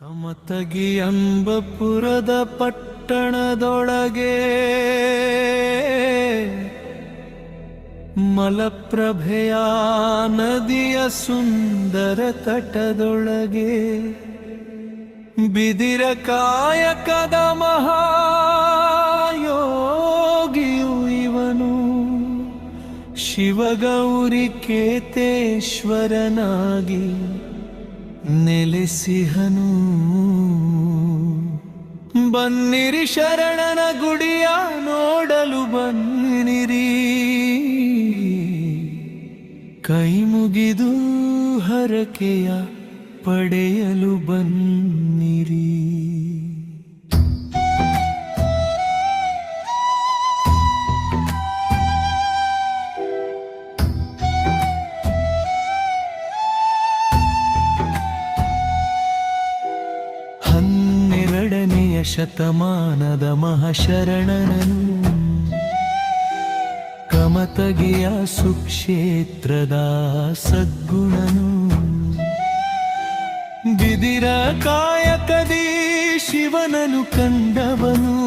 ಕಮತಗಿ ಅಂಬಪುರದ ಪಟ್ಟಣದೊಳಗೆ ಮಲಪ್ರಭೆಯ ನದಿಯ ಸುಂದರ ತಟದೊಳಗೆ ಬಿದಿರ ಕಾಯಕದ ಮಹಾಯೋಗಿಯು ಇವನು. ಶಿವಗೌರಿ ಕೇತೇಶ್ವರನಾಗಿ ನೆಲೆಸಿಹನು ಬನ್ನಿರಿ ಶರಣನ ಗುಡಿಯ ನೋಡಲು ಬನ್ನಿರಿ. ಕೈ ಮುಗಿದು ಹರಕೆಯ ಪಡೆಯಲು ಬನ್ನಿರಿ. ಶತಮಾನದ ಮಹಾಶರಣನನು. ಕಮತಗೆಯ ಸುಕ್ಷೇತ್ರದ ಸದ್ಗುಣನು. ಬಿದಿರ ಕಾಯಕದಿ ಶಿವನನು ಕಂಡವನು.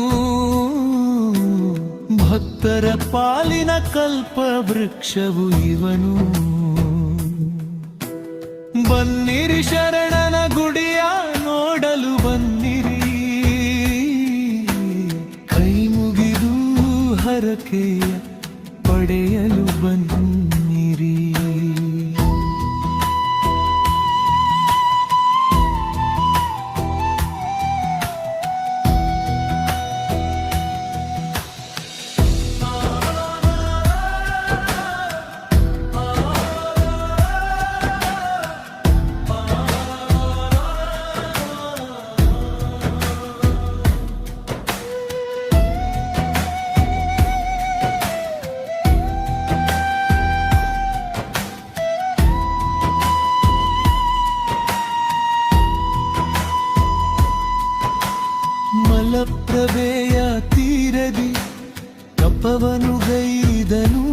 ಭಕ್ತರ ಪಾಲಿನ ಕಲ್ಪ ವೃಕ್ಷವು ಇವನು. ಹರಕೆಯ ಪಡೆಯಲು ಬನ್ನಿರಿ ಮಲಪ್ರಭೆಯ ತೀರದಿ ತಪ್ಪವನು ಗೈದನು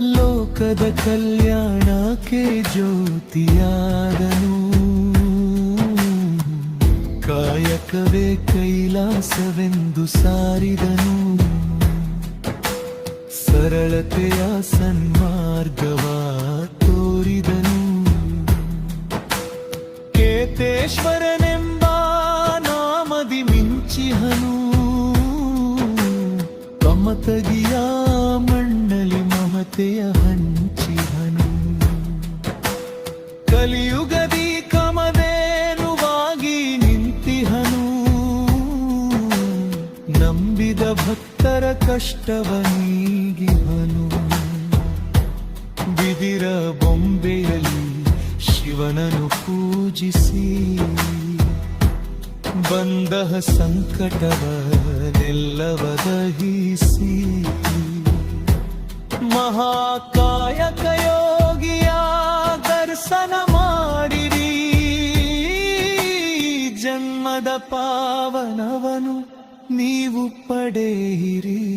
ಲೋಕದ ಕಲ್ಯಾಣಕ್ಕೆ ಜ್ಯೋತಿಯಾದನು. ಕಾಯಕವೇ ಕೈಲಾಸವೆಂದು ಸಾರಿದನು. ಸರಳತೆಯ ಸನ್ಮಾರ್ಗವ ತೋರಿದನು. ಕೇತೇಶ್ವರನ ಮಿಂಚಿಹನು ಕಮತಗಿಯ ಮಣ್ಣಲಿ ಮಮತೆಯ ಹಂಚಿಹನು ಕಲಿಯುಗದಿ ಕಮದೇನುವಾಗಿ ನಿಂತಿಹನು ನಂಬಿದ ಭಕ್ತರ ಕಷ್ಟವ ನೀಗಿಹನು ಬಿದಿರ ಬೊಂಬೆಯಲ್ಲಿ ಶಿವನನು ಪೂಜಿಸಿ. ಬಂದ ಸಂಕಟವನೆಲ್ಲವ ದಹಿಸಿ ಮಹಾಕಾಯಕ ಯೋಗಿಯ ದರ್ಶನ ಮಾಡಿರಿ ಜನ್ಮದ ಪಾವನವನು ನೀವು ಪಡೆಯಿರಿ.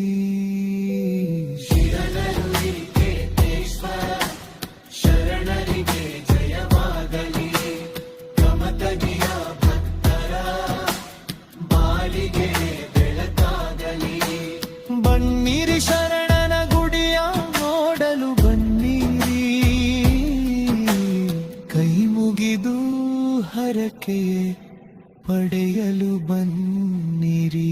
ಪಡೆಯಲು ಬನ್ನಿರಿ